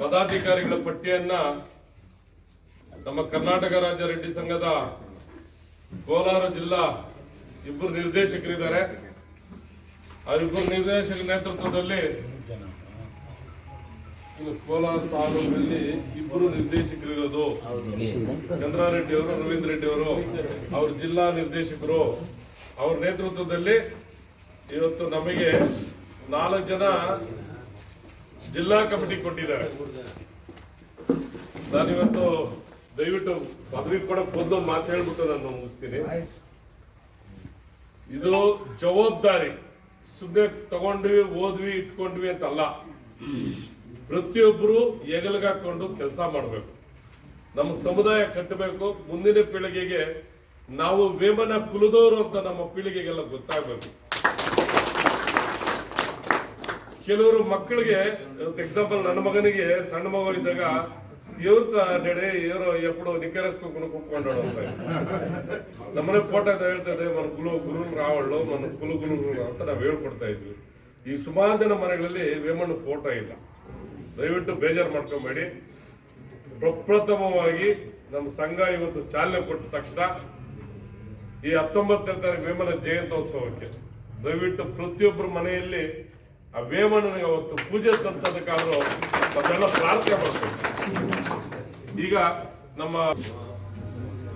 ಪದಾಧಿಕಾರಿಗಳ ಪಟ್ಟಿಯನ್ನ ನಮ್ಮ ಕರ್ನಾಟಕ ರಾಜ್ಯ ರೆಡ್ಡಿ ಸಂಘದ ಕೋಲಾರ ಜಿಲ್ಲಾ ಇಬ್ಬರು ನಿರ್ದೇಶಕರಿದ್ದಾರೆ. ಇಬ್ಬರು ನಿರ್ದೇಶಕರ ನೇತೃತ್ವದಲ್ಲಿ ಕೋಲಾರ ತಾಲೂಕಿನಲ್ಲಿ ಇಬ್ಬರು ನಿರ್ದೇಶಕರಿರೋದು. ಚಂದ್ರಾರೆಡ್ಡಿ ಅವರು ರವೀಂದ್ರ ರೆಡ್ಡಿ ಅವರು, ಅವ್ರ ಜಿಲ್ಲಾ ನಿರ್ದೇಶಕರು. ಅವ್ರ ನೇತೃತ್ವದಲ್ಲಿ ಇವತ್ತು ನಮಗೆ ನಾಲ್ಕು ಜನ ಜಿಲ್ಲಾ ಕಮಿಟಿ ಕೊಟ್ಟಿದ್ದಾರೆ. ನಾನಿವತ್ತು ದಯವಿಟ್ಟು ಪದವಿ ಕೊಡಕ್ ಬಂದು ಒಂದು ಮಾತು ಹೇಳ್ಬಿಟ್ಟು ನಾನು ಮುಗಿಸ್ತೀನಿ. ಇದು ಜವಾಬ್ದಾರಿ. ಸುಮ್ಮನೆ ತಗೊಂಡ್ವಿ, ಓದ್ವಿ, ಇಟ್ಕೊಂಡ್ವಿ ಅಂತಲ್ಲ. ಪ್ರತಿಯೊಬ್ಬರು ಹೆಗಲಿಗಾಕೊಂಡು ಕೆಲಸ ಮಾಡಬೇಕು. ನಮ್ಮ ಸಮುದಾಯ ಕಟ್ಟಬೇಕು. ಮುಂದಿನ ಪೀಳಿಗೆಗೆ ನಾವು ವೇಮನ ಕುಲದವರು ಅಂತ ನಮ್ಮ ಪೀಳಿಗೆಗೆಲ್ಲ ಗೊತ್ತಾಗಬೇಕು. ಕೆಲವರು ಮಕ್ಕಳಿಗೆ ಎಕ್ಸಾಂಪಲ್ ನನ್ನ ಮಗನಿಗೆ ಸಣ್ಣ ಮಗ ಇದ್ದಾಗ ಇವ್ರ ನಡೆ ಇವರು ಎಪ್ಪಡು ನಿಖರಸ್ಕೊಂಡು ಕುಕ್ಕೊಂಡು ನಮ್ಮನೆ ಫೋಟೋ ಅಂತ ಹೇಳ್ತಾ ಇದ್ದೆ ಮನ ಗುಲು ಗುರು ರಾವಳ್ಳು ಮನ ಕುಲು ಗುರು ಅಂತ ನಾವು ಹೇಳ್ಕೊಡ್ತಾ ಇದ್ವಿ. ಈ ಸುಮಾರು ಜನ ಮನೆಗಳಲ್ಲಿ ವೇಮಣ್ಣ ಫೋಟೋ ಇಲ್ಲ. ದಯವಿಟ್ಟು ಬೇಜಾರು ಮಾಡ್ಕೊಬೇಡಿ. ಪ್ರಪ್ರಥಮವಾಗಿ ನಮ್ಮ ಸಂಘ ಇವತ್ತು ಚಾಲನೆ ಕೊಟ್ಟ ತಕ್ಷಣ ಈ ಹತ್ತೊಂಬತ್ತನೇ ತಾರೀಕು ವೇಮನ ಜಯಂತೋತ್ಸವಕ್ಕೆ ದಯವಿಟ್ಟು ಪ್ರತಿಯೊಬ್ಬರ ಮನೆಯಲ್ಲಿ ಆ ವೇಮಣ್ಣನಿಗೆ ಅವತ್ತು ಪೂಜೆ ಸಲ್ಲಿಸೋದಕ್ಕಾದ್ರೂ ಅದೆಲ್ಲ ಪ್ರಾರ್ಥನೆ ಮಾಡಬೇಕು. ಈಗ ನಮ್ಮ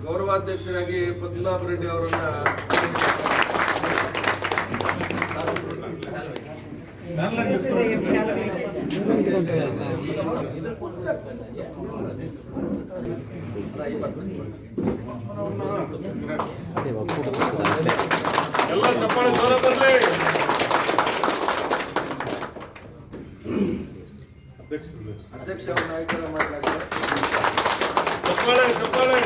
ಗೌರವಾಧ್ಯಕ್ಷರಾಗಿ ಪದ್ಮನಾಭ ರೆಡ್ಡಿ ಅವರನ್ನ ಎಲ್ಲ ಚಪ್ಪಾಳೆ ಬರಲಿ. ಅಧ್ಯಕ್ಷ ಆಯ್ಕೆ ಮಾಡಲಾಗಿದೆ ಚಪ್ಪಾಳೆ ಚಪ್ಪಾಳೆ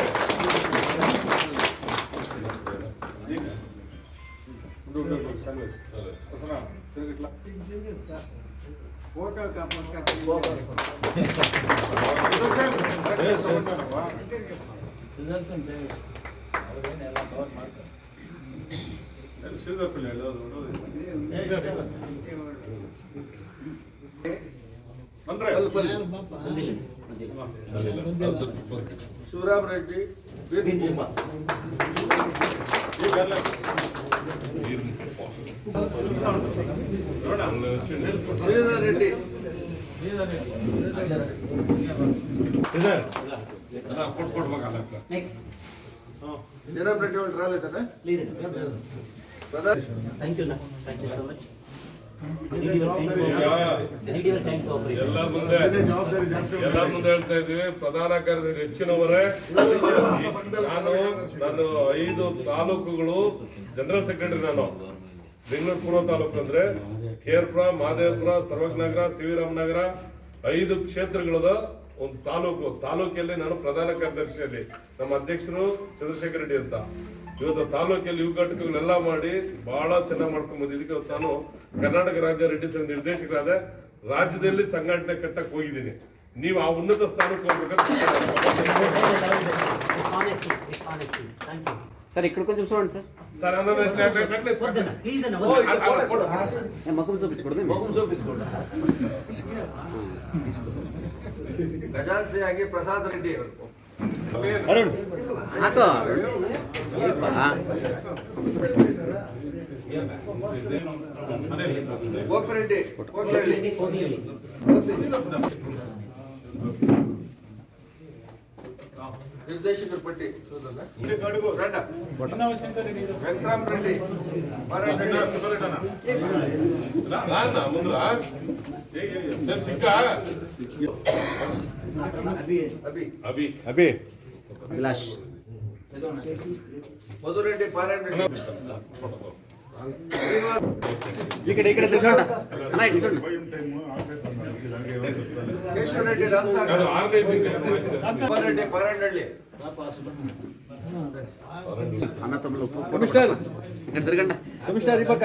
ಕಲ್ಪಲ್ಲಿ ಶಿವರಾಮ್ ರೆಡ್ಡಿ ಬೀರ್ಭೂಮ ಶ್ರೀಧರ್ ರೆಡ್ಡಿ ಕೊಟ್ ಕೊಡ್ಬೇಕಲ್ಲ Next, ಜಯರಾಮ್ ರೆಡ್ಡಿ ಅವರು ರಾಲಿದ್ದಾನೆ leader. ಪ್ರಧಾನ Thank you, sir. Thank you ಎಲ್ಲ ಮುಂದೆ ಹೇಳ್ತಾ ಇದೀವಿ ಪ್ರಧಾನ ಕಾರ್ಯದರ್ಶಿ ಹೆಚ್ಚಿನವರೇ ನಾನು ನಾನು ಐದು ತಾಲೂಕುಗಳು ಜನರಲ್ ಸೆಕ್ರೆಟರಿ ನಾನು ಬೆಂಗಳೂರು ಪೂರ್ವ ತಾಲೂಕು ಅಂದ್ರೆ ಕೇರ್ಪುರ ಮಹದೇವಪುರ ಸರ್ವಜ್ಞನಗರ ನಗರ ಐದು ಕ್ಷೇತ್ರಗಳದ ಒಂದು ತಾಲೂಕು. ತಾಲೂಕಲ್ಲಿ ನಾನು ಪ್ರಧಾನ ಕಾರ್ಯದರ್ಶಿಯಲ್ಲಿ. ನಮ್ಮ ಅಧ್ಯಕ್ಷರು ಚಂದ್ರಶೇಖರ್ ರೆಡ್ಡಿ ಅಂತ. ಇವತ್ತು ತಾಲೂಕಲ್ಲಿ ಇವು ಘಟಕಗಳೆಲ್ಲ ಮಾಡಿ ಬಹಳ ಚೆನ್ನಾಗಿ ಮಾಡ್ಕೊಂಡ್ ಬಂದಿದ್ದಕ್ಕೆ ಇವತ್ತು ನಾನು ಕರ್ನಾಟಕ ರಾಜ್ಯ ರೆಡ್ಡಿ ಸಂಘ ನಿರ್ದೇಶಕರಾದ ರಾಜ್ಯದಲ್ಲಿ ಸಂಘಟನೆ ಕಟ್ಟಕ್ಕೆ ಹೋಗಿದ್ದೀನಿ. ನೀವು ಆ ಉನ್ನತ ಸ್ಥಾನಕ್ಕೆ ಹೋಗ್ಬೇಕಂತ సార్ ఇక్కడ కొంచెం చూడండి సార్ సార్ ముఖం అరుణ్. నాకు గోపిరెడ్డి గోపిరెడ్డి ನಿರ್ದೇಶಕರ ಪಟ್ಟಿ ರೆಡ್ಡ ವೆಂಕಟರಾಮ್ ರೆಡ್ಡಿ ಮಾರಾಯಣ ರೆಡ್ಡಿ ರಾನ ಮುಂದ್ರ నేను ಸಿಕ್ಕ ಅಭಿ ಅಭಿ ಅಭಿ అభిలాష్ ಮಧುರೆಡ್ಡಿ ಪಾರಾಯಣ ರೆಡ್ಡಿ ಶ್ರೀನಿವಾಸ್ ಈ ಕಡೆ ಈ ಕಡೆ ತಿರ್ಗಾ. అన్న ఇటు చూడండి ಕಮಿಷನರ್ ಕಮಿಷನರ್ ಈ ಪಕ್ಕ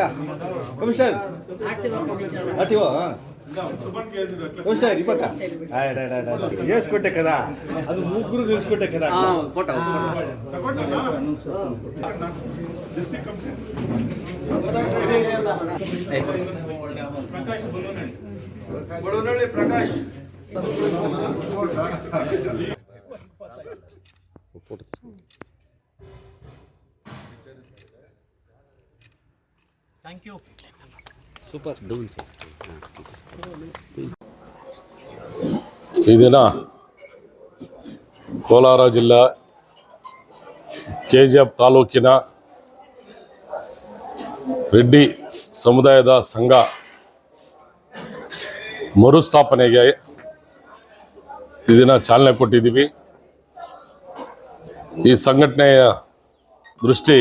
ಕಮಿಷನರ್ ಅಟಿವೋ ಕಮಿಷನರ್ ಈ ಪಕ್ಕ ಕದಾ. ಅದು ಮುಗ್ರು ಹೇಳ್ಸ್ಕೊಟ್ಟೆ ಕದಾ. ಡಿಸ್ಟ್ರಿಕ್ಟ್ అది ముగ్గురు తెలుసుకుంటే కదా ఆ, photo Badavanahalli Prakash thank you super down ಈ ದಿನ ಕೋಲಾರ ಜಿಲ್ಲಾ ಕೆ ಜಿ ಎಫ್ ತಾಲೂಕಿನ ರೆಡ್ಡಿ ಸಮುದಾಯದ ಸಂಘ ಮರುಸ್ಥಾಪನೆಗೆ ಇದನ್ನು ಚಾಲನೆ ಕೊಟ್ಟಿದ್ದೀವಿ. ಈ ಸಂಘಟನೆಯ ದೃಷ್ಟಿ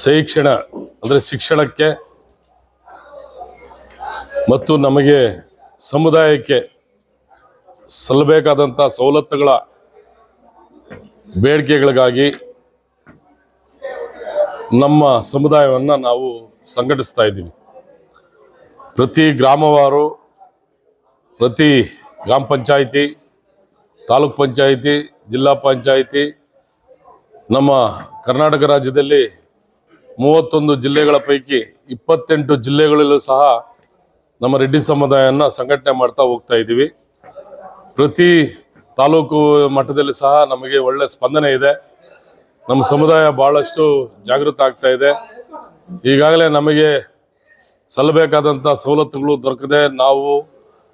ಶೈಕ್ಷಣ, ಅಂದರೆ ಶಿಕ್ಷಣಕ್ಕೆ ಮತ್ತು ನಮಗೆ ಸಮುದಾಯಕ್ಕೆ ಸಲ್ಲಬೇಕಾದಂಥ ಸವಲತ್ತುಗಳ ಬೇಡಿಕೆಗಳಿಗಾಗಿ ನಮ್ಮ ಸಮುದಾಯವನ್ನು ನಾವು ಸಂಘಟಿಸ್ತಾ ಇದ್ದೀವಿ. ಪ್ರತಿ ಗ್ರಾಮವಾರು, ಪ್ರತಿ ಗ್ರಾಮ ಪಂಚಾಯಿತಿ, ತಾಲೂಕ್ ಪಂಚಾಯಿತಿ, ಜಿಲ್ಲಾ ಪಂಚಾಯಿತಿ, ನಮ್ಮ ಕರ್ನಾಟಕ ರಾಜ್ಯದಲ್ಲಿ ಮೂವತ್ತೊಂದು ಜಿಲ್ಲೆಗಳ ಪೈಕಿ ಇಪ್ಪತ್ತೆಂಟು ಜಿಲ್ಲೆಗಳಲ್ಲೂ ಸಹ ನಮ್ಮ ರೆಡ್ಡಿ ಸಮುದಾಯನ ಸಂಘಟನೆ ಮಾಡ್ತಾ ಹೋಗ್ತಾ ಇದ್ದೀವಿ. ಪ್ರತಿ ತಾಲೂಕು ಮಟ್ಟದಲ್ಲಿ ಸಹ ನಮಗೆ ಒಳ್ಳೆ ಸ್ಪಂದನೆ ಇದೆ. ನಮ್ಮ ಸಮುದಾಯ ಬಹಳಷ್ಟು ಜಾಗೃತ ಆಗ್ತಾ ಇದೆ. ಈಗಾಗಲೇ ನಮಗೆ ಸಲ್ಲಬೇಕಾದಂಥ ಸವಲತ್ತುಗಳು ದೊರಕದೆ ನಾವು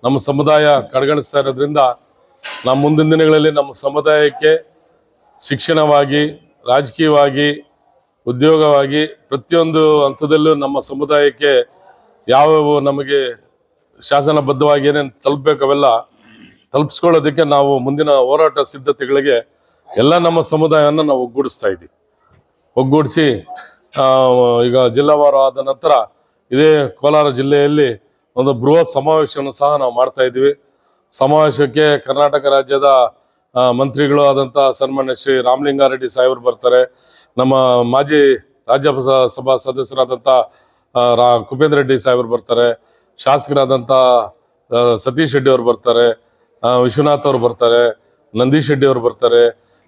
ನಮ್ಮ ಸಮುದಾಯ ಕಡೆಗಣಿಸ್ತಾ ಇರೋದ್ರಿಂದ ನಮ್ಮ ಮುಂದಿನ ದಿನಗಳಲ್ಲಿ ನಮ್ಮ ಸಮುದಾಯಕ್ಕೆ ಶಿಕ್ಷಣವಾಗಿ, ರಾಜಕೀಯವಾಗಿ, ಉದ್ಯೋಗವಾಗಿ ಪ್ರತಿಯೊಂದು ಹಂತದಲ್ಲೂ ನಮ್ಮ ಸಮುದಾಯಕ್ಕೆ ಯಾವ್ಯಾವ ನಮಗೆ ಶಾಸನಬದ್ಧವಾಗಿ ಏನೇನು ತಲುಪಬೇಕು ಅವೆಲ್ಲ ತಲುಪಿಸ್ಕೊಳ್ಳೋದಕ್ಕೆ ನಾವು ಮುಂದಿನ ಹೋರಾಟ ಸಿದ್ಧತೆಗಳಿಗೆ ಎಲ್ಲ ನಮ್ಮ ಸಮುದಾಯವನ್ನು ನಾವು ಒಗ್ಗೂಡಿಸ್ತಾ ಇದ್ದೀವಿ. ಒಗ್ಗೂಡಿಸಿ ಈಗ ಜಿಲ್ಲಾವಾರು ಆದ ನಂತರ ಇದೇ ಕೋಲಾರ ಜಿಲ್ಲೆಯಲ್ಲಿ ಒಂದು ಬೃಹತ್ ಸಮಾವೇಶವನ್ನು ಸಹ ನಾವು ಮಾಡ್ತಾ ಇದ್ದೀವಿ. ಸಮಾವೇಶಕ್ಕೆ ಕರ್ನಾಟಕ ರಾಜ್ಯದ ಮಂತ್ರಿಗಳು ಆದಂಥ ಸನ್ಮಾನ್ಯ ಶ್ರೀ ರಾಮಲಿಂಗಾರೆಡ್ಡಿ ಸಾಹೇಬರು ಬರ್ತಾರೆ. ನಮ್ಮ ಮಾಜಿ ರಾಜ್ಯಸಭಾ ಸಭಾ ಸದಸ್ಯರಾದಂಥ ರಾ, ಕುಪೇಂದ್ರ ರೆಡ್ಡಿ ಸಾಹೇಬರು ಬರ್ತಾರೆ. ಶಾಸಕರಾದಂಥ ಸತೀಶ್ ರೆಡ್ಡಿ ಅವರು ಬರ್ತಾರೆ. ವಿಶ್ವನಾಥ್ ಅವರು ಬರ್ತಾರೆ. ನಂದೀಶ್ ಶೆಟ್ಟಿ ಅವರು ಬರ್ತಾರೆ.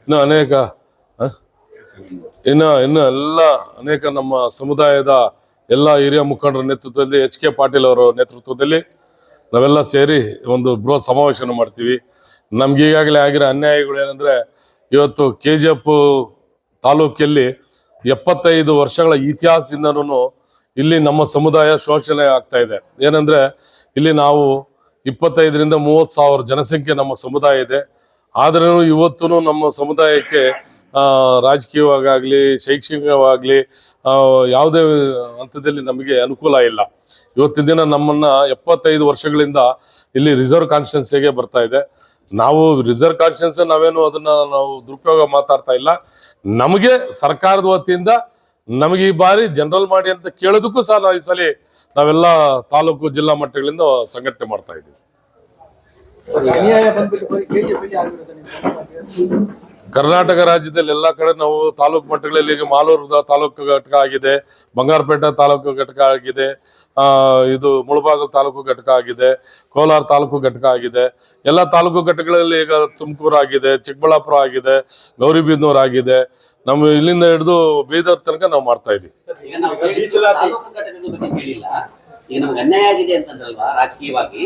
ಇನ್ನು ಅನೇಕ ಇನ್ನು ಇನ್ನು ಎಲ್ಲ ಅನೇಕ ನಮ್ಮ ಸಮುದಾಯದ ಎಲ್ಲ ಹಿರಿಯ ಮುಖಂಡರ ನೇತೃತ್ವದಲ್ಲಿ ಎಚ್ ಕೆ ಪಾಟೀಲ್ ಅವರ ನೇತೃತ್ವದಲ್ಲಿ ನಾವೆಲ್ಲ ಸೇರಿ ಒಂದು ಬೃಹತ್ ಸಮಾವೇಶನ ಮಾಡ್ತೀವಿ. ನಮ್ಗೆ ಈಗಾಗಲೇ ಆಗಿರೋ ಅನ್ಯಾಯಗಳು ಏನಂದ್ರೆ ಇವತ್ತು ಕೆ ಜಿ ಎಫ್ ತಾಲೂಕಲ್ಲಿ ಎಪ್ಪತ್ತೈದು ವರ್ಷಗಳ ಇತಿಹಾಸದಿಂದನೂ ಇಲ್ಲಿ ನಮ್ಮ ಸಮುದಾಯ ಶೋಷಣೆ ಆಗ್ತಾ ಇದೆ. ಏನಂದ್ರೆ ಇಲ್ಲಿ ನಾವು ಇಪ್ಪತ್ತೈದರಿಂದ ಮೂವತ್ತು ಸಾವಿರ ಜನಸಂಖ್ಯೆ ನಮ್ಮ ಸಮುದಾಯ ಇದೆ. ಆದ್ರೂ ಇವತ್ತು ನಮ್ಮ ಸಮುದಾಯಕ್ಕೆ ರಾಜಕೀಯವಾಗಲಿ, ಶೈಕ್ಷಣಿಕವಾಗಲಿ ಯಾವುದೇ ಹಂತದಲ್ಲಿ ನಮಗೆ ಅನುಕೂಲ ಇಲ್ಲ. ಇವತ್ತಿನ ದಿನ ನಮ್ಮನ್ನು ಎಪ್ಪತ್ತೈದು ವರ್ಷಗಳಿಂದ ಇಲ್ಲಿ ರಿಸರ್ವ್ ಕಾನ್ಸ್ಟಿಟ್ಯೂನ್ಸಿಗೆ ಬರ್ತಾ ಇದೆ. ನಾವು ರಿಸರ್ವ್ ಕಾನ್ಸ್ಟಿಟ್ಯೂನ್ಸ್ ನಾವೇನು ಅದನ್ನ ನಾವು ದುರುಪಯೋಗ ಮಾತಾಡ್ತಾ ಇಲ್ಲ. ನಮಗೆ ಸರ್ಕಾರದ ವತಿಯಿಂದ ನಮಗೆ ಈ ಬಾರಿ ಜನರಲ್ ಮಾಡಿ ಅಂತ ಕೇಳೋದಕ್ಕೂ ಸಹ ಈ ಸಲ ನಾವೆಲ್ಲ ತಾಲೂಕು ಜಿಲ್ಲಾ ಮಟ್ಟಗಳಿಂದ ಸಂಘಟನೆ ಮಾಡ್ತಾ ಇದ್ದೀವಿ. ಕರ್ನಾಟಕ ರಾಜ್ಯದಲ್ಲಿ ಎಲ್ಲ ಕಡೆ ನಾವು ತಾಲೂಕು ಮಟ್ಟಗಳಲ್ಲಿ ಈಗ ಮಾಲೂರು ತಾಲೂಕು ಘಟಕ ಆಗಿದೆ, ಬಂಗಾರಪೇಟೆ ತಾಲೂಕು ಘಟಕ ಆಗಿದೆ ಇದು ಮುಳಬಾಗಲ್ ತಾಲೂಕು ಘಟಕ ಆಗಿದೆ, ಕೋಲಾರ ತಾಲೂಕು ಘಟಕ ಆಗಿದೆ. ಎಲ್ಲ ತಾಲೂಕು ಘಟಕಗಳಲ್ಲಿ ಈಗ ತುಮಕೂರು ಆಗಿದೆ, ಚಿಕ್ಕಬಳ್ಳಾಪುರ ಆಗಿದೆ, ಗೌರಿಬಿದನೂರು ಆಗಿದೆ. ನಮ್ಮ ಇಲ್ಲಿಂದ ಹಿಡಿದು ಬೀದರ್ ತನಕ ನಾವು ಮಾಡ್ತಾ ಇದೀವಿ. ಈಗ ನಾವು ನಮ್ಗೆ ಅನ್ಯಾಯ ಆಗಿದೆ ಅಂತಂದ್ರಲ್ವಾ ರಾಜಕೀಯವಾಗಿ?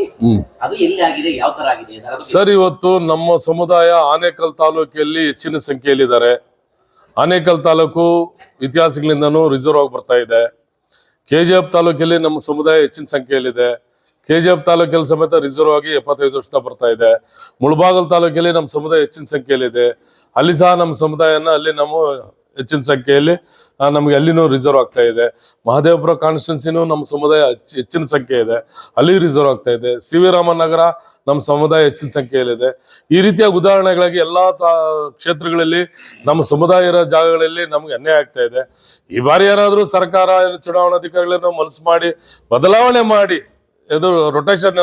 ಅದು ಎಲ್ಲಿ ಆಗಿದೆ? ಯಾವ ತರ ಆಗಿದೆ? ಅದರ ಬಗ್ಗೆ ಸರ್ ಇವತ್ತು ನಮ್ಮ ಸಮುದಾಯ ಆನೇಕಲ್ ತಾಲೂಕಿನಲ್ಲಿ ಹೆಚ್ಚಿನ ಸಂಖ್ಯೆಯಲ್ಲಿದ್ದಾರೆ. ಆನೇಕಲ್ ತಾಲೂಕು ಇತಿಹಾಸಗಳಿಂದನೂ ರಿಸರ್ವ್ ಆಗಿ ಬರ್ತಾ ಇದೆ. ಕೆ ಜಿ ಎಫ್ ತಾಲೂಕಲ್ಲಿ ನಮ್ಮ ಸಮುದಾಯ ಹೆಚ್ಚಿನ ಸಂಖ್ಯೆಯಲ್ಲಿದೆ. ಕೆ ಜಿ ಎಫ್ ತಾಲೂಕಲ್ಲಿ ಸಮೇತ ರಿಸರ್ವ್ ಆಗಿ ಎಪ್ಪತ್ತೈದು ವರ್ಷ ಬರ್ತಾ ಇದೆ. ಮುಳಬಾಗಲ್ ತಾಲೂಕಲ್ಲಿ ನಮ್ಮ ಸಮುದಾಯ ಹೆಚ್ಚಿನ ಸಂಖ್ಯೆಯಲ್ಲಿದೆ. ಅಲ್ಲಿ ಸಹ ನಮ್ಮ ಸಮುದಾಯನ ಅಲ್ಲಿ ನಮ್ಮ ಹೆಚ್ಚಿನ ಸಂಖ್ಯೆಯಲ್ಲಿ ನಮ್ಗೆ ಅಲ್ಲಿನೂ ರಿಸರ್ವ್ ಆಗ್ತಾ ಇದೆ. ಮಹದೇವಪುರ ಕಾನ್ಸ್ಟಿಟ್ಯೂನ್ಸಿನೂ ನಮ್ಮ ಸಮುದಾಯ ಹೆಚ್ಚಿನ ಸಂಖ್ಯೆ ಇದೆ. ಅಲ್ಲಿ ರಿಸರ್ವ್ ಆಗ್ತಾ ಇದೆ. ಸಿ ವಿ ರಾಮನಗರ ನಮ್ಮ ಸಮುದಾಯ ಹೆಚ್ಚಿನ ಸಂಖ್ಯೆಯಲ್ಲಿದೆ. ಈ ರೀತಿಯ ಉದಾಹರಣೆಗಳಾಗಿ ಎಲ್ಲಾ ಕ್ಷೇತ್ರಗಳಲ್ಲಿ, ನಮ್ಮ ಸಮುದಾಯ ಇರೋ ಜಾಗಗಳಲ್ಲಿ ನಮ್ಗೆ ಅನ್ಯಾಯ ಆಗ್ತಾ ಇದೆ. ಈ ಬಾರಿ ಏನಾದರೂ ಸರ್ಕಾರ, ಚುನಾವಣಾಧಿಕಾರಿಗಳನ್ನು ಮನಸ್ಸು ಮಾಡಿ, ಬದಲಾವಣೆ ಮಾಡಿ, ಇದು ರೊಟೇಷನ್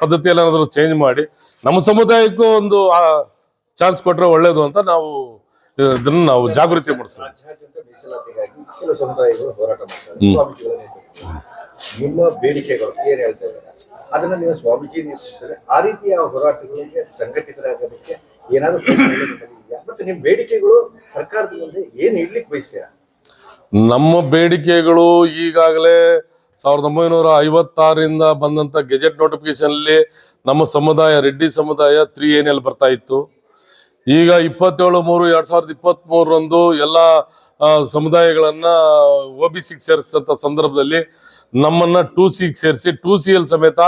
ಪದ್ಧತಿಯಲ್ಲಿ ಏನಾದರೂ ಚೇಂಜ್ ಮಾಡಿ, ನಮ್ಮ ಸಮುದಾಯಕ್ಕೂ ಒಂದು ಚಾನ್ಸ್ ಕೊಟ್ಟರೆ ಒಳ್ಳೇದು ಅಂತ ನಾವು ಇದನ್ನು ನಾವು ಜಾಗೃತಿ ಮೂಡಿಸ್ತೀವಿ. ನಿಮ್ಮ ಬೇಡಿಕೆಗಳು ಏನ್ ಹೇಳ್ತಾ ಇದ್ದಾರೆ. ಅದನ್ನ ನೀವು ಸ್ವಾಮೀಜಿ ನೇತೃತ್ವದಲ್ಲಿ ಆ ರೀತಿಯ ಹೋರಾಟಗಳಿಗೆ ಸಂಘಟಿತರಾಗೋದಕ್ಕೆ ಏನಾದ್ರು ಪ್ರಯತ್ನಗಳು ನಿಮ್ಮಲ್ಲಿ ಮತ್ತೆ ನಿಮ್ಮ ಬೇಡಿಕೆಗಳು ಸರ್ಕಾರದ ಮುಂದೆ ಏನ್ ಇಡ್ಲಿಕ್ಕೆ ಬಯಸ್ತೀರಾ? ನಮ್ಮ ಬೇಡಿಕೆಗಳು ಈಗಾಗಲೇ ಸಾವಿರದ ಒಂಬೈನೂರ ಐವತ್ತಾರರಿಂದ ಬಂದಂತ ಗೆಜೆಟ್ ನೋಟಿಫಿಕೇಶನ್ ಅಲ್ಲಿ ನಮ್ಮ ಸಮುದಾಯ ರೆಡ್ಡಿ ಸಮುದಾಯ ತ್ರೀ ಏನಲ್ಲಿ ಬರ್ತಾ ಇತ್ತು. ಈಗ ಇಪ್ಪತ್ತೇಳು ಮೂರು ಎರಡ್ ಸಾವಿರದ ಇಪ್ಪತ್ತ್ ಮೂರರಂದು ಎಲ್ಲ ಸಮುದಾಯಗಳನ್ನ ಒ ಬಿ ಸಿಗೆ ಸಂದರ್ಭದಲ್ಲಿ ನಮ್ಮನ್ನ ಟೂ ಸಿಗೆ ಸೇರಿಸಿ ಟೂ ಸಿ ಎಲ್ ಸಮೇತ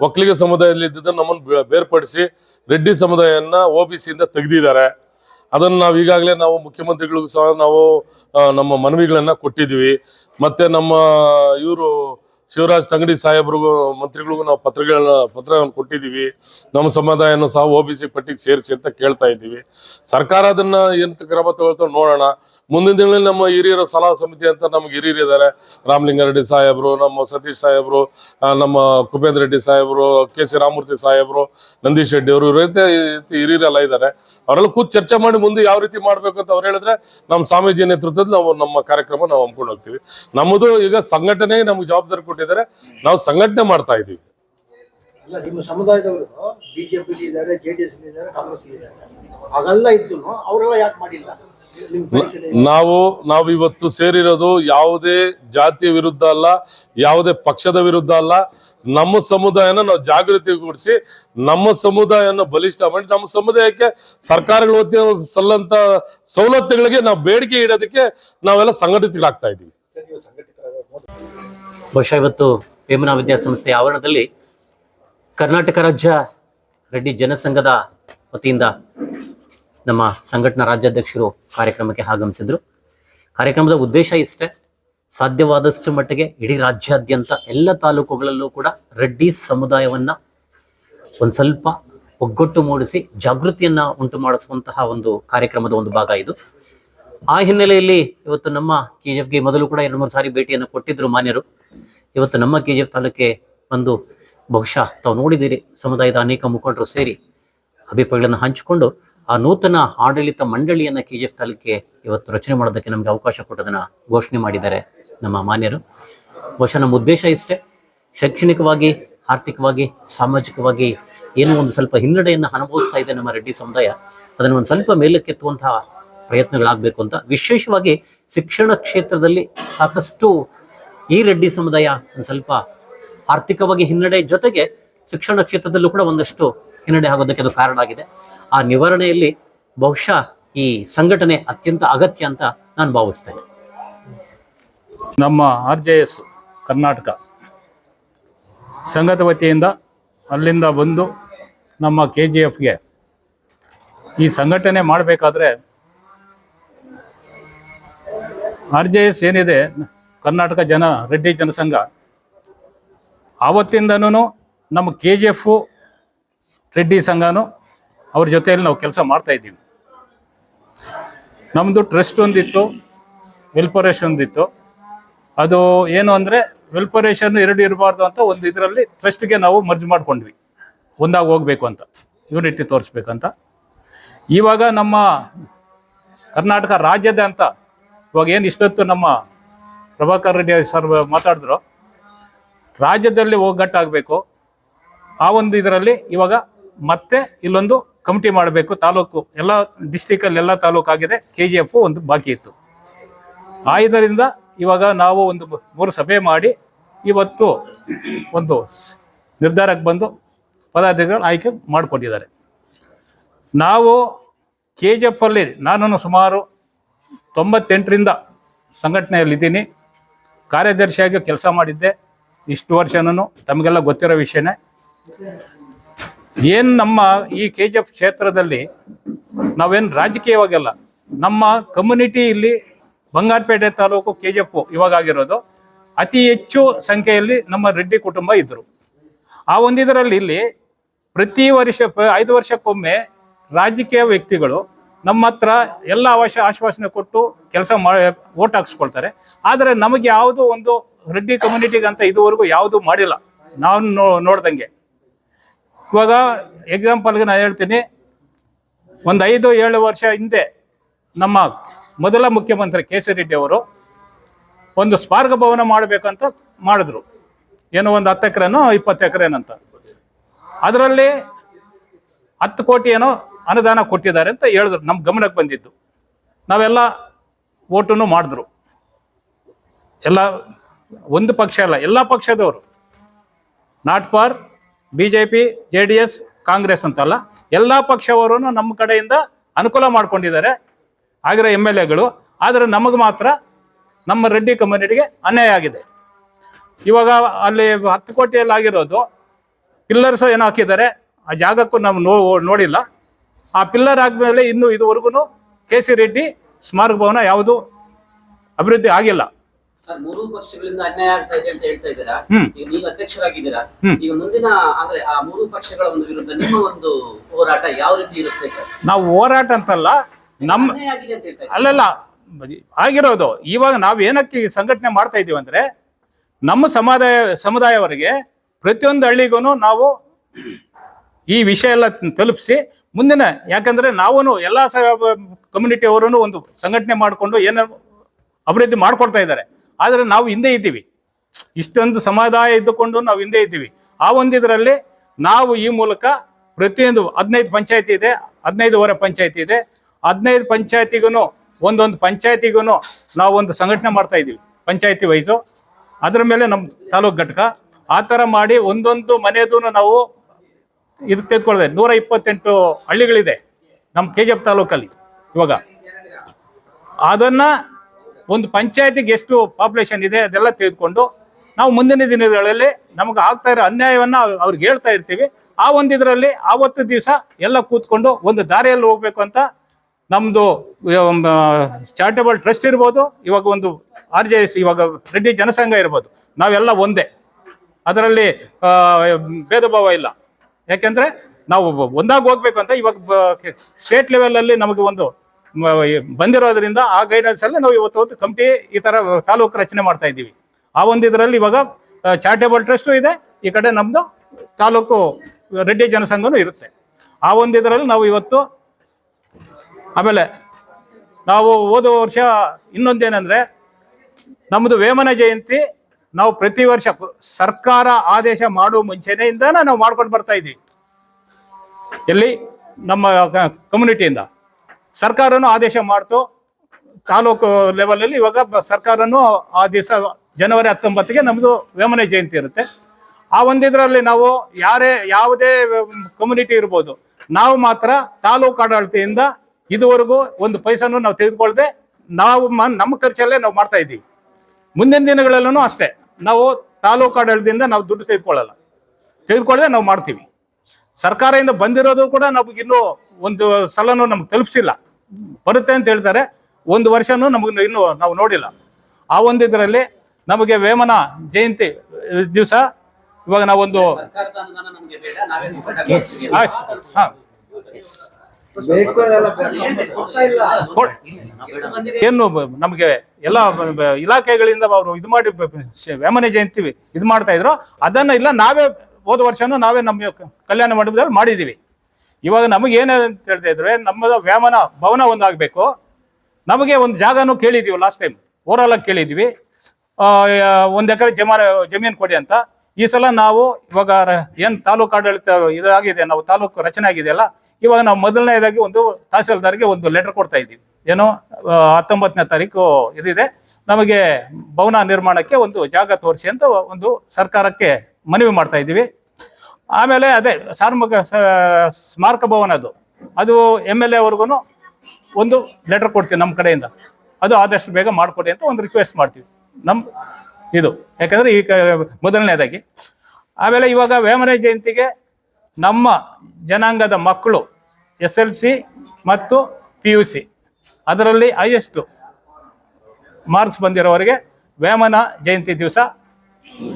ಒಕ್ಕಲಿಗ ಸಮುದಾಯದಲ್ಲಿ ಇದ್ದಿದ್ದ ನಮ್ಮನ್ನು ಬೇರ್ಪಡಿಸಿ ರೆಡ್ಡಿ ಸಮುದಾಯನ ಒ ಬಿ ಸಿಯಿಂದ ತೆಗೆದಿದ್ದಾರೆ. ಅದನ್ನು ನಾವು ಈಗಾಗಲೇ ನಾವು ಮುಖ್ಯಮಂತ್ರಿಗಳಿಗೂ ಸಹ ನಾವು ನಮ್ಮ ಮನವಿಗಳನ್ನ ಕೊಟ್ಟಿದ್ದೀವಿ. ಮತ್ತೆ ನಮ್ಮ ಇವರು ಶಿವರಾಜ್ ತಂಗಡಿ ಸಾಹೇಬ್ರಿಗೂ ಮಂತ್ರಿಗಳಿಗೂ ನಾವು ಪತ್ರಗಳನ್ನ ಪತ್ರವನ್ನು ಕೊಟ್ಟಿದ್ದೀವಿ. ನಮ್ಮ ಸಮುದಾಯನ ಸಹ ಒ ಬಿ ಸಿ ಪಟ್ಟಿಗೆ ಸೇರಿಸಿ ಅಂತ ಕೇಳ್ತಾ ಇದ್ದೀವಿ. ಸರ್ಕಾರ ಅದನ್ನ ಎಂತ ಕ್ರಮ ತಗೊಳ್ತಾ ನೋಡೋಣ. ಮುಂದಿನ ದಿನಗಳಲ್ಲಿ ನಮ್ಮ ಹಿರಿಯರ ಸಲಹಾ ಸಮಿತಿ ಅಂತ ನಮ್ಗೆ ಹಿರಿಯರು ಇದ್ದಾರೆ. ರಾಮಲಿಂಗಾರೆಡ್ಡಿ ಸಾಹೇಬರು, ನಮ್ಮ ಸತೀಶ್ ಸಾಹೇಬರು ನಮ್ಮ ಕುಬೇಂದ್ರ ರೆಡ್ಡಿ ಸಾಹೇಬರು ಕೆ ಸಿ ರಾಮಮೂರ್ತಿ ಸಾಹೇಬರು, ನಂದೀಶ್ ರೆಡ್ಡಿ ಅವರು ರೀತಿ ಹಿರಿಯರೆಲ್ಲ ಇದ್ದಾರೆ. ಅವರೆಲ್ಲ ಕೂತ್ ಚರ್ಚೆ ಮಾಡಿ ಮುಂದೆ ಯಾವ ರೀತಿ ಮಾಡ್ಬೇಕು ಅಂತ ಅವ್ರು ಹೇಳಿದ್ರೆ ನಮ್ಮ ಸ್ವಾಮೀಜಿ ನೇತೃತ್ವದಲ್ಲಿ ನಾವು ನಮ್ಮ ಕಾರ್ಯಕ್ರಮ ನಾವು ಹಮ್ಮಿಕೊಂಡು ಹೋಗ್ತೀವಿ. ನಮ್ಮದು ಈಗ ಸಂಘಟನೆ ನಮ್ಗೆ ಜವಾಬ್ದಾರಿ ಕೊಟ್ಟಿದ್ದಾರೆ ನಾವು ಸಂಘಟನೆ ಮಾಡ್ತಾ ಇದ್ದೀವಿ. ಅಲ್ಲ ನಿಮ್ಮ ಸಮುದಾಯದವರು ಬಿಜೆಪಿ ಇದ್ದಾರೆ ಜೆ ಡಿ ಇದ್ದಾರೆ ಕಾಂಗ್ರೆಸ್ ಇದ್ದಾರೆ. ಹಾಗೆಲ್ಲ ಇದ್ದು ಅವರೆಲ್ಲ ಯಾಕೆ ಮಾಡಿಲ್ಲ? ನಿಮ್ಮ ಪರೀಕ್ಷೆ ನಾವು ನಾವು ಇವತ್ತು ಸೇರಿರೋದು ಯಾವುದೇ ಜಾತಿಯ ವಿರುದ್ಧ ಅಲ್ಲ ಯಾವುದೇ ಪಕ್ಷದ ವಿರುದ್ಧ ಅಲ್ಲ. ನಮ್ಮ ಸಮುದಾಯನ ನಾವು ಜಾಗೃತಿಗೊಳಿಸಿ ನಮ್ಮ ಸಮುದಾಯನ ಬಲಿಷ್ಠ ಮಾಡಿ ನಮ್ಮ ಸಮುದಾಯಕ್ಕೆ ಸರ್ಕಾರಗಳ ವತಿಯ ಸಲ್ಲಂತ ಸವಲತ್ತುಗಳಿಗೆ ನಾವು ಬೇಡಿಕೆ ಇಡೋದಕ್ಕೆ ನಾವೆಲ್ಲ ಸಂಘಟಿತಗಳಾಗ್ತಾ ಇದ್ದೀವಿ. ಬಹುಶಃ ಇವತ್ತು ವೇಮನ ವಿದ್ಯಾಸಂಸ್ಥೆಯ ಆವರಣದಲ್ಲಿ ಕರ್ನಾಟಕ ರಾಜ್ಯ ರೆಡ್ಡಿ ಜನಸಂಘದ ವತಿಯಿಂದ ನಮ್ಮ ಸಂಘಟನಾ ರಾಜ್ಯಾಧ್ಯಕ್ಷರು ಕಾರ್ಯಕ್ರಮಕ್ಕೆ ಆಗಮಿಸಿದ್ರು. ಕಾರ್ಯಕ್ರಮದ ಉದ್ದೇಶ ಇಷ್ಟೇ, ಸಾಧ್ಯವಾದಷ್ಟು ಮಟ್ಟಿಗೆ ಇಡೀ ರಾಜ್ಯಾದ್ಯಂತ ಎಲ್ಲ ತಾಲೂಕುಗಳಲ್ಲೂ ಕೂಡ ರೆಡ್ಡಿ ಸಮುದಾಯವನ್ನ ಒಂದು ಸ್ವಲ್ಪ ಒಗ್ಗಟ್ಟು ಮೂಡಿಸಿ ಜಾಗೃತಿಯನ್ನ ಉಂಟು ಮಾಡಿಸುವಂತಹ ಒಂದು ಕಾರ್ಯಕ್ರಮದ ಒಂದು ಭಾಗ ಇದು. ಆ ಹಿನ್ನೆಲೆಯಲ್ಲಿ ಇವತ್ತು ನಮ್ಮ ಕೆ ಜಿ ಎಫ್ಗೆ ಮೊದಲು ಕೂಡ ಎರಡು ಮೂರು ಸಾರಿ ಭೇಟಿಯನ್ನು ಕೊಟ್ಟಿದ್ರು ಮಾನ್ಯರು. ಇವತ್ತು ನಮ್ಮ ಕೆ ಜಿ ಎಫ್ ತಾಲೂಕೆ ಬಂದು ಬಹುಶಃ ತಾವು ನೋಡಿದ್ದೀರಿ, ಸಮುದಾಯದ ಅನೇಕ ಮುಖಂಡರು ಸೇರಿ ಅಭಿಪ್ರಾಯಗಳನ್ನು ಹಂಚಿಕೊಂಡು ಆ ನೂತನ ಆಡಳಿತ ಮಂಡಳಿಯನ್ನ ಕೆ ಜಿ ಎಫ್ ತಾಲೂಕಿಗೆ ಇವತ್ತು ರಚನೆ ಮಾಡೋದಕ್ಕೆ ನಮಗೆ ಅವಕಾಶ ಕೊಟ್ಟದನ್ನು ಘೋಷಣೆ ಮಾಡಿದ್ದಾರೆ ನಮ್ಮ ಮಾನ್ಯರು. ಬಹುಶಃ ನಮ್ಮ ಉದ್ದೇಶ ಇಷ್ಟೇ, ಶೈಕ್ಷಣಿಕವಾಗಿ, ಆರ್ಥಿಕವಾಗಿ, ಸಾಮಾಜಿಕವಾಗಿ ಏನೋ ಒಂದು ಸ್ವಲ್ಪ ಹಿನ್ನಡೆಯನ್ನು ಅನುಭವಿಸ್ತಾ ಇದೆ ನಮ್ಮ ರೆಡ್ಡಿ ಸಮುದಾಯ. ಅದನ್ನು ಒಂದು ಸ್ವಲ್ಪ ಮೇಲಕ್ಕೆತ್ತುವಂತಹ ಪ್ರಯತ್ನಗಳಾಗಬೇಕು ಅಂತ. ವಿಶೇಷವಾಗಿ ಶಿಕ್ಷಣ ಕ್ಷೇತ್ರದಲ್ಲಿ ಸಾಕಷ್ಟು ಈ ರೆಡ್ಡಿ ಸಮುದಾಯ ಒಂದು ಸ್ವಲ್ಪ ಆರ್ಥಿಕವಾಗಿ ಹಿನ್ನಡೆ ಜೊತೆಗೆ ಶಿಕ್ಷಣ ಕ್ಷೇತ್ರದಲ್ಲೂ ಕೂಡ ಒಂದಷ್ಟು ಹಿನ್ನಡೆ ಆಗೋದಕ್ಕೆ ಅದು ಕಾರಣ ಆಗಿದೆ. ಆ ನಿವಾರಣೆಯಲ್ಲಿ ಬಹುಶಃ ಈ ಸಂಘಟನೆ ಅತ್ಯಂತ ಅಗತ್ಯ ಅಂತ ನಾನು ಭಾವಿಸ್ತೇನೆ. ನಮ್ಮ ಆರ್ ಜೆ ಎಸ್ ಕರ್ನಾಟಕ ಸಂಘದ ವತಿಯಿಂದ ಅಲ್ಲಿಂದ ಬಂದು ನಮ್ಮ ಕೆ ಜಿ ಎಫ್ಗೆ ಈ ಸಂಘಟನೆ ಮಾಡಬೇಕಾದ್ರೆ ಆರ್ ಜೆ ಎಸ್ ಏನಿದೆ, ಕರ್ನಾಟಕ ಜನ, ರೆಡ್ಡಿ ಜನಸಂಘ ಆವತ್ತಿಂದನೂ ನಮ್ಮ ಕೆ ಜಿ ಎಫು, ರೆಡ್ಡಿ ಸಂಘನೂ ಅವ್ರ ಜೊತೆಯಲ್ಲಿ ನಾವು ಕೆಲಸ ಮಾಡ್ತಾ ಇದ್ದೀವಿ. ನಮ್ಮದು ಟ್ರಸ್ಟ್ ಒಂದಿತ್ತು, ವೆಲ್ಪರೇಷನ್ ಒಂದಿತ್ತು. ಅದು ಏನು ಅಂದರೆ, ವೆಲ್ಪರೇಷನ್ ಎರಡು ಇರಬಾರ್ದು ಅಂತ ಒಂದು ಇದರಲ್ಲಿ ಟ್ರಸ್ಟ್ಗೆ ನಾವು ಮರ್ಜ್ ಮಾಡ್ಕೊಂಡ್ವಿ. ಒಂದಾಗಿ ಹೋಗಬೇಕು ಅಂತ ಯೂನಿಟಿ ತೋರಿಸ್ಬೇಕಂತ. ಇವಾಗ ನಮ್ಮ ಕರ್ನಾಟಕ ರಾಜ್ಯದ ಅಂತ ಇವಾಗ ಏನು ಇಷ್ಟೊತ್ತು ನಮ್ಮ ಪ್ರಭಾಕರ್ ರೆಡ್ಡಿ ಸರ್ ಮಾತಾಡಿದ್ರು, ರಾಜ್ಯದಲ್ಲಿ ಒಗ್ಗಟ್ಟಾಗಬೇಕು. ಆ ಒಂದು ಇದರಲ್ಲಿ ಇವಾಗ ಮತ್ತೆ ಇಲ್ಲೊಂದು ಕಮಿಟಿ ಮಾಡಬೇಕು. ತಾಲೂಕು ಎಲ್ಲ ಡಿಸ್ಟಿಕಲ್ಲಿ ಎಲ್ಲ ತಾಲೂಕು ಆಗಿದೆ ಕೆ ಜಿ ಎಫ್ ಒಂದು ಬಾಕಿ ಇತ್ತು. ಆಯ್ದರಿಂದ ಇವಾಗ ನಾವು ಒಂದು ಮೂರು ಸಭೆ ಮಾಡಿ ಇವತ್ತು ಒಂದು ನಿರ್ಧಾರಕ್ಕೆ ಬಂದು ಪದಾಧಿಕಾರಿಗಳು ಆಯ್ಕೆ ಮಾಡಿಕೊಂಡಿದ್ದಾರೆ. ನಾವು ಕೆ ಜಿ ಎಫಲ್ಲಿ ನಾನು ಸುಮಾರು ತೊಂಬತ್ತೆಂಟರಿಂದ ಸಂಘಟನೆಯಲ್ಲಿದ್ದೀನಿ ಕಾರ್ಯದರ್ಶಿಯಾಗಿ ಕೆಲಸ ಮಾಡಿದ್ದೆ. ಇಷ್ಟು ವರ್ಷನೂ ತಮಗೆಲ್ಲ ಗೊತ್ತಿರೋ ವಿಷಯನೇ. ಏನು ನಮ್ಮ ಈ ಕೆ ಜಿ ಎಫ್ ಕ್ಷೇತ್ರದಲ್ಲಿ ನಾವೇನು ರಾಜಕೀಯವಾಗಲ್ಲ, ನಮ್ಮ ಕಮ್ಯುನಿಟಿ ಇಲ್ಲಿ Bangarapet taluk K G F ಇವಾಗಿರೋದು ಅತಿ ಹೆಚ್ಚು ಸಂಖ್ಯೆಯಲ್ಲಿ ನಮ್ಮ ರೆಡ್ಡಿ ಕುಟುಂಬ ಇದ್ದರು ಆ ಒಂದಿದರಲ್ಲಿ ಇಲ್ಲಿ ಪ್ರತಿ ವರ್ಷ, ಐದು ವರ್ಷಕ್ಕೊಮ್ಮೆ ರಾಜಕೀಯ ವ್ಯಕ್ತಿಗಳು ನಮ್ಮ ಹತ್ರ ಎಲ್ಲ ಅವಶ್ಯ ಆಶ್ವಾಸನೆ ಕೊಟ್ಟು ಕೆಲಸ ಮಾಡಿ ಓಟ್ ಹಾಕ್ಸ್ಕೊಳ್ತಾರೆ. ಆದರೆ ನಮಗೆ ಯಾವುದು ಒಂದು ರೆಡ್ಡಿ ಕಮ್ಯುನಿಟಿಗೆ ಅಂತ ಇದುವರೆಗೂ ಯಾವುದು ಮಾಡಿಲ್ಲ. ನಾನು ನೋ, ನೋಡ್ದಂಗೆ. ಇವಾಗ ಎಕ್ಸಾಂಪಲ್ಗೆ ನಾನು ಹೇಳ್ತೀನಿ. ಒಂದು ಐದು, ಏಳು ವರ್ಷ ಹಿಂದೆ ನಮ್ಮ ಮೊದಲ ಮುಖ್ಯಮಂತ್ರಿ ಕೆ ಸಿ ರೆಡ್ಡಿ ಅವರು ಒಂದು ಸ್ಮಾರಕ ಭವನ ಮಾಡಬೇಕಂತ ಮಾಡಿದ್ರು. ಏನೋ ಒಂದು ಹತ್ತು ಎಕರೆನೋ ಇಪ್ಪತ್ತು ಎಕರೆನಂತ. ಅದರಲ್ಲಿ ಹತ್ತು ಕೋಟಿ ಏನೋ ಅನುದಾನ ಕೊಟ್ಟಿದ್ದಾರೆ ಅಂತ ಹೇಳಿದ್ರು. ನಮ್ಮ ಗಮನಕ್ಕೆ ಬಂದಿದ್ದು. ನಾವೆಲ್ಲ ಓಟನ್ನು ಮಾಡಿದ್ರು. ಎಲ್ಲ ಒಂದು ಪಕ್ಷ ಅಲ್ಲ, ಎಲ್ಲ ಪಕ್ಷದವರು. Not for B J P J D S, Congress ಅಂತಲ್ಲ ಎಲ್ಲ ಪಕ್ಷವರು ನಮ್ಮ ಕಡೆಯಿಂದ ಅನುಕೂಲ ಮಾಡ್ಕೊಂಡಿದ್ದಾರೆ. ಆಗಿರೋ ಎಂ ಎಲ್ ಎಗಳು. ಆದರೆ ನಮಗೆ ಮಾತ್ರ ನಮ್ಮ ರೆಡ್ಡಿ ಕಮ್ಯುನಿಟಿಗೆ ಅನ್ಯಾಯ ಆಗಿದೆ. ಇವಾಗ ಅಲ್ಲಿ ಹತ್ತು ಕೋಟಿಯಲ್ಲಿ ಆಗಿರೋದು ಪಿಲ್ಲರ್ಸ್ ಏನೋ ಹಾಕಿದ್ದಾರೆ. ಆ ಜಾಗಕ್ಕೂ ನಾವು ನೋ, ನೋಡಿಲ್ಲ. ಆ ಪಿಲ್ಲರ್ ಆದ್ಮೇಲೆ ಇನ್ನು ಇದುವರೆಗೂ ಕೆ ಸಿ ರೆಡ್ಡಿ ಸ್ಮಾರಕ ಭವನ ಯಾವುದು ಅಭಿವೃದ್ಧಿ ಆಗಿಲ್ಲ. ಸರ್ ಮೂರು ಪಕ್ಷಗಳಿಂದ ಅನ್ಯಾಯ ಆಗ್ತಾ ಇದೆ ಅಂತ ಹೇಳ್ತಾ ಇದ್ದೀರಾ? ಈಗ ನೀವು ಅಧ್ಯಕ್ಷರಾಗಿದ್ದೀರಾ? ಹ್ಮ್. ಈಗ ಮುಂದಿನ ಅಂದ್ರೆ ಆ ಮೂರು ಪಕ್ಷಗಳ ಒಂದು ವಿರುದ್ಧ ನಿಮ್ಮ ಒಂದು ಹೋರಾಟ ಯಾವ ರೀತಿ ಇರುತ್ತೆ ಸರ್? ನಾವು ಹೋರಾಟ ಅಂತಲ್ಲ ನಮ್ಮ ಅನ್ಯಾಯ ಆಗಿದೆ ಅಂತ ಹೇಳ್ತಾ ಇದ್ದೀರಾ? ಅಲ್ಲಲ್ಲ ಆಗಿರೋದು. ಇವಾಗ ನಾವು ಏನಕ್ಕೆ ಈ ಸಂಘಟನೆ ಮಾಡ್ತಾ ಇದ್ದೀವಿ ಅಂದ್ರೆ ನಮ್ಮ ಸಮುದಾಯ ಸಮುದಾಯವರಿಗೆ ಪ್ರತಿಯೊಂದು ಹಳ್ಳಿಗೂ ನಾವು ಈ ವಿಷಯ ಎಲ್ಲ ತಲುಪಿಸಿ ಮುಂದಿನ, ಯಾಕಂದ್ರೆ ನಾವು ಎಲ್ಲ ಕಮ್ಯುನಿಟಿ ಅವರೂ ಒಂದು ಸಂಘಟನೆ ಮಾಡಿಕೊಂಡು ಏನು ಅಭಿವೃದ್ಧಿ ಮಾಡಿಕೊಡ್ತಾ ಇದ್ದಾರೆ. ಆದರೆ ನಾವು ಹಿಂದೆ ಇದ್ದೀವಿ. ಇಷ್ಟೊಂದು ಸಮುದಾಯ ಇದ್ದುಕೊಂಡು ನಾವು ಹಿಂದೆ ಇದ್ದೀವಿ. ಆ ಒಂದು ಇದರಲ್ಲಿ ನಾವು ಈ ಮೂಲಕ ಪ್ರತಿಯೊಂದು ಹದಿನೈದು ಪಂಚಾಯತಿ ಇದೆ, ಹದಿನೈದುವರೆ ಪಂಚಾಯತಿ ಇದೆ. ಹದಿನೈದು ಪಂಚಾಯತಿಗೂ ಒಂದೊಂದು ಪಂಚಾಯತಿಗೂ ನಾವು ಒಂದು ಸಂಘಟನೆ ಮಾಡ್ತಾ ಇದ್ದೀವಿ, ಪಂಚಾಯತಿ ವೈಸು ಅದರ ಮೇಲೆ ನಮ್ಮ ತಾಲೂಕು ಘಟಕ. ಆ ಥರ ಮಾಡಿ ಒಂದೊಂದು ಮನೆಯದೂ ನಾವು ಇದು ತೆಗೆದುಕೊಳ್ಳದೆ ನೂರ ಇಪ್ಪತ್ತೆಂಟು ಹಳ್ಳಿಗಳಿದೆ ನಮ್ಮ ಕೆ ಜಿ ತಾಲೂಕಲ್ಲಿ ಇವಾಗ. ಅದನ್ನ ಒಂದು ಪಂಚಾಯತಿಗೆ ಎಷ್ಟು ಪಾಪ್ಯುಲೇಷನ್ ಇದೆ ಅದೆಲ್ಲ ತೆಗೆದುಕೊಂಡು ನಾವು ಮುಂದಿನ ದಿನಗಳಲ್ಲಿ ನಮಗೆ ಆಗ್ತಾ ಇರೋ ಅನ್ಯಾಯವನ್ನು ಅವ್ರಿಗೆ ಹೇಳ್ತಾ ಇರ್ತೀವಿ. ಆ ಒಂದು ಇದರಲ್ಲಿ ಆವತ್ತು ದಿವಸ ಎಲ್ಲ ಕೂತ್ಕೊಂಡು ಒಂದು ದಾರಿಯಲ್ಲಿ ಹೋಗ್ಬೇಕು ಅಂತ ನಮ್ಮದು ಚಾರಿಟಬಲ್ ಟ್ರಸ್ಟ್ ಇರ್ಬೋದು, ಇವಾಗ ಒಂದು ಆರ್ ಜೆ ಎಸ್ ಇವಾಗ ರೆಡ್ಡಿ ಜನಸಂಘ ಇರ್ಬೋದು. ನಾವೆಲ್ಲ ಒಂದೇ. ಅದರಲ್ಲಿ ಭೇದ ಭಾವ ಇಲ್ಲ. ಯಾಕೆಂದ್ರೆ ನಾವು ಒಂದಾಗಿ ಹೋಗ್ಬೇಕು ಅಂತ ಇವಾಗ ಸ್ಟೇಟ್ ಲೆವೆಲಲ್ಲಿ ನಮಗೆ ಒಂದು ಬಂದಿರೋದ್ರಿಂದ ಆ ಗೈಡೆನ್ಸ್ ಅಲ್ಲೇ ನಾವು ಇವತ್ತು ಹೊತ್ತು ಕಮಿಟಿ ಈ ತರ ತಾಲೂಕು ರಚನೆ ಮಾಡ್ತಾ ಇದ್ದೀವಿ. ಆ ಒಂದು ಇದರಲ್ಲಿ ಇವಾಗ ಚಾರಿಟೇಬಲ್ ಟ್ರಸ್ಟು ಇದೆ, ಈ ಕಡೆ ನಮ್ದು ತಾಲೂಕು ರೆಡ್ಡಿ ಜನಸಂಘನೂ ಇರುತ್ತೆ. ಆ ಒಂದು ಇದರಲ್ಲಿ ನಾವು ಇವತ್ತು, ಆಮೇಲೆ ನಾವು ಹೋದ ವರ್ಷ ಇನ್ನೊಂದೇನೆಂದ್ರೆ ನಮ್ಮದು ವೇಮನ ಜಯಂತಿ ನಾವು ಪ್ರತಿ ವರ್ಷ ಸರ್ಕಾರ ಆದೇಶ ಮಾಡುವ ಇಂದ ನಾವು ಮಾಡ್ಕೊಂಡು ಬರ್ತಾ ಇದ್ದೀವಿ. ಎಲ್ಲಿ? ನಮ್ಮ ಕಮ್ಯುನಿಟಿಯಿಂದ ಸರ್ಕಾರನೂ ಆದೇಶ ಮಾಡ್ತು. ತಾಲೂಕು ಲೆವೆಲಲ್ಲಿ ಇವಾಗ ಸರ್ಕಾರನು ಆ ದಿವಸ ಜನವರಿ ಹತ್ತೊಂಬತ್ತಿಗೆ ನಮ್ಮದು ವೇಮನ ಜಯಂತಿ ಇರುತ್ತೆ. ಆ ಒಂದಿದ್ರಲ್ಲಿ ನಾವು ಯಾರೇ, ಯಾವುದೇ ಕಮ್ಯುನಿಟಿ ಇರ್ಬೋದು, ನಾವು ಮಾತ್ರ ತಾಲೂಕು ಆಡಳಿತದಿಂದ ಇದುವರೆಗೂ ಒಂದು ಪೈಸನ್ನು ನಾವು ತೆಗೆದುಕೊಳ್ಳದೆ ನಾವು ನಮ್ಮ ಖರ್ಚಲ್ಲೇ ನಾವು ಮಾಡ್ತಾ ಇದ್ದೀವಿ. ಮುಂದಿನ ದಿನಗಳಲ್ಲೂ ಅಷ್ಟೇ. ನಾವು ತಾಲೂಕು ಆಡಳಿತದಿಂದ ನಾವು ದುಡ್ಡು ತೆಗೆದುಕೊಳ್ಳಲ್ಲ. ತೆಗೆದುಕೊಳ್ಳದೆ ನಾವು ಮಾಡ್ತೀವಿ. ಸರ್ಕಾರದಿಂದ ಬಂದಿರೋದು ಕೂಡ ನಮಗಿನ್ನೂ ಒಂದು ಸಲನೂ ನಮ್ಗೆ ತಲುಪಿಸಿಲ್ಲ. ಬರುತ್ತೆ ಅಂತ ಹೇಳ್ತಾರೆ. ಒಂದು ವರ್ಷನೂ ನಮಗೆ ಇನ್ನೂ ನಾವು ನೋಡಿಲ್ಲ. ಆ ಒಂದು ಇದರಲ್ಲಿ ನಮಗೆ ವೇಮನ ಜಯಂತಿ ದಿವಸ ಇವಾಗ ನಾವೊಂದು ನಮ್ಗೆ. ಹಾ. ಏನು ನಮ್ಗೆ ಎಲ್ಲ ಇಲಾಖೆಗಳಿಂದ ಅವರು ಇದು ಮಾಡಿ ವೇಮನ ಜಯಂತಿ ಇದು ಮಾಡ್ತಾ ಇದ್ರು. ಅದನ್ನ ಇಲ್ಲ ನಾವೇ ಹೋದ ವರ್ಷನೂ ನಾವೇ ನಮ್ಮ ಕಲ್ಯಾಣ ಮಂಟಪದಲ್ಲಿ ಮಾಡಿದೀವಿ. ಇವಾಗ ನಮಗೆ ಏನು ಅಂತ ಹೇಳ್ತಾ ಇದ್ರೆ ನಮ್ಮದು ವ್ಯಾಮನ ಭವನ ಒಂದಾಗಬೇಕು ನಮಗೆ ಒಂದು ಜಾಗನೂ ಕೇಳಿದೀವಿ ಲಾಸ್ಟ್ ಟೈಮ್ ಓವರಾಲ್ ಆಗಿ ಕೇಳಿದ್ವಿ. ಆ, ಒಂದು ಎಕರೆ ಜಮಾನ ಜಮೀನು ಕೊಡಿ ಅಂತ. ಈ ಸಲ ನಾವು ಇವಾಗ ಏನು ಏನ್ ತಾಲೂಕು ಆಡಳಿತ ಇದಾಗಿದೆ ನಾವು ತಾಲೂಕು ರಚನೆ ಆಗಿದೆಯಲ್ಲ ಇವಾಗ ನಾವು ಮೊದಲನೇದಾಗಿ ಒಂದು ತಹಸೀಲ್ದಾರ್ಗೆ ಒಂದು ಲೆಟರ್ ಕೊಡ್ತಾ ಇದ್ದೀವಿ. ಏನೋ ಹತ್ತೊಂಬತ್ತನೇ ತಾರೀಕು ಇದಿದೆ. ನಮಗೆ ಭವನ ನಿರ್ಮಾಣಕ್ಕೆ ಒಂದು ಜಾಗ ತೋರಿಸಿ ಅಂತ ಒಂದು ಸರ್ಕಾರಕ್ಕೆ ಮನವಿ ಮಾಡ್ತಾ ಇದ್ದೀವಿ. ಆಮೇಲೆ ಅದೇ ಸಾರ್ವಜನಿಕ ಸ- ಸ್ಮಾರಕ ಭವನ ಅದು. ಅದು ಎಂ ಎಲ್ ಒಂದು ಲೆಟರ್ ಕೊಡ್ತೀವಿ ನಮ್ಮ ಕಡೆಯಿಂದ. ಅದು ಆದಷ್ಟು ಬೇಗ ಮಾಡಿಕೊಡಿ ಅಂತ ಒಂದು ರಿಕ್ವೆಸ್ಟ್ ಮಾಡ್ತೀವಿ. ನಮ್ಮ ಇದು. ಯಾಕಂದರೆ ಈ ಮೊದಲನೇದಾಗಿ. ಆಮೇಲೆ ಇವಾಗ ವೇಮನ ಜಯಂತಿಗೆ ನಮ್ಮ ಜನಾಂಗದ ಮಕ್ಕಳು ಎಸ್ ಎಲ್ ಸಿ ಮತ್ತು ಪಿ ಯು ಸಿ. ಅದರಲ್ಲಿ ಹೈಯೆಸ್ಟು ಮಾರ್ಕ್ಸ್ ಬಂದಿರೋವರಿಗೆ ವೇಮನ ಜಯಂತಿ ದಿವಸ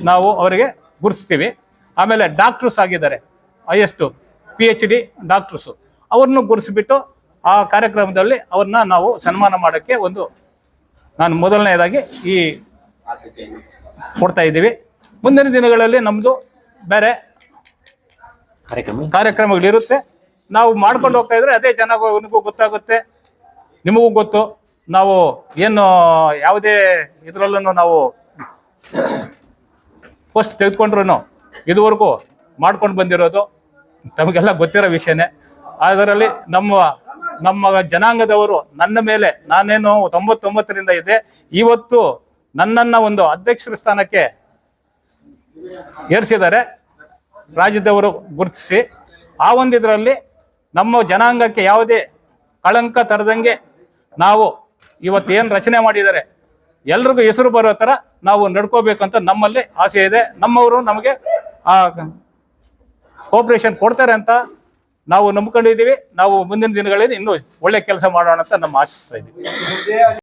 ನಾವು ಅವರಿಗೆ ಗುರುತಿಸ್ತೀವಿ. ಆಮೇಲೆ ಡಾಕ್ಟ್ರಸ್ ಆಗಿದ್ದಾರೆ. Highest P H D doctors ಅವ್ರನ್ನು ಗುರುಸಿಬಿಟ್ಟು ಆ ಕಾರ್ಯಕ್ರಮದಲ್ಲಿ ಅವ್ರನ್ನ ನಾವು ಸನ್ಮಾನ ಮಾಡೋಕ್ಕೆ ಒಂದು ನಾನು ಮೊದಲನೇದಾಗಿ ಈ. ಕೊಡ್ತಾ ಇದ್ದೀವಿ. ಮುಂದಿನ ದಿನಗಳಲ್ಲಿ ನಮ್ಮದು ಬೇರೆ ಕಾರ್ಯಕ್ರಮ? ಕಾರ್ಯಕ್ರಮಗಳಿರುತ್ತೆ. ನಾವು ಮಾಡ್ಕೊಂಡು ಹೋಗ್ತಾ ಇದ್ರೆ ಅದೇ ಜನಗೂ ಗೊತ್ತಾಗುತ್ತೆ, ನಿಮಗೂ ಗೊತ್ತು. ನಾವು ಏನು ಯಾವುದೇ ಇದರಲ್ಲೂ ನಾವು ಫಸ್ಟ್ ತೆಗೆದುಕೊಂಡ್ರು ಇದುವರೆಗೂ ಮಾಡ್ಕೊಂಡು ಬಂದಿರೋದು ತಮಗೆಲ್ಲ ಗೊತ್ತಿರೋ ವಿಷಯನೇ. ಅದರಲ್ಲಿ ನಮ್ಮ ನಮ್ಮ ಜನಾಂಗದವರು ನನ್ನ ಮೇಲೆ, ನಾನೇನು ತೊಂಬತ್ತೊಂಬತ್ತರಿಂದ ಇದೆ, ಇವತ್ತು ನನ್ನನ್ನು ಒಂದು ಅಧ್ಯಕ್ಷರ ಸ್ಥಾನಕ್ಕೆ ಏರಿಸಿದ್ದಾರೆ. ರಾಜ್ಯದವರು ಗುರುತಿಸಿ ಆ ಒಂದು ಇದರಲ್ಲಿ ನಮ್ಮ ಜನಾಂಗಕ್ಕೆ ಯಾವುದೇ ಕಳಂಕ ತರದಂಗೆ ನಾವು ಇವತ್ತು ಏನು ರಚನೆ ಮಾಡಿದ್ದಾರೆ, ಎಲ್ರಿಗೂ ಹೆಸರು ಬರೋ ಥರ ನಾವು ನಡ್ಕೋಬೇಕಂತ ನಮ್ಮಲ್ಲಿ ಆಸೆ ಇದೆ. ನಮ್ಮವರು ನಮಗೆ ಆ ಕೋಪರೇಷನ್ ಕೊಡ್ತಾರೆ ಅಂತ ನಾವು ನಂಬ್ಕೊಂಡಿದ್ದೀವಿ. ನಾವು ಮುಂದಿನ ದಿನಗಳಲ್ಲಿ ಇನ್ನೂ ಒಳ್ಳೆ ಕೆಲಸ ಮಾಡೋಣ ಅಂತ ನಮ್ಮ ಆಶಿಸ್ತಾ ಇದ್ದೀವಿ.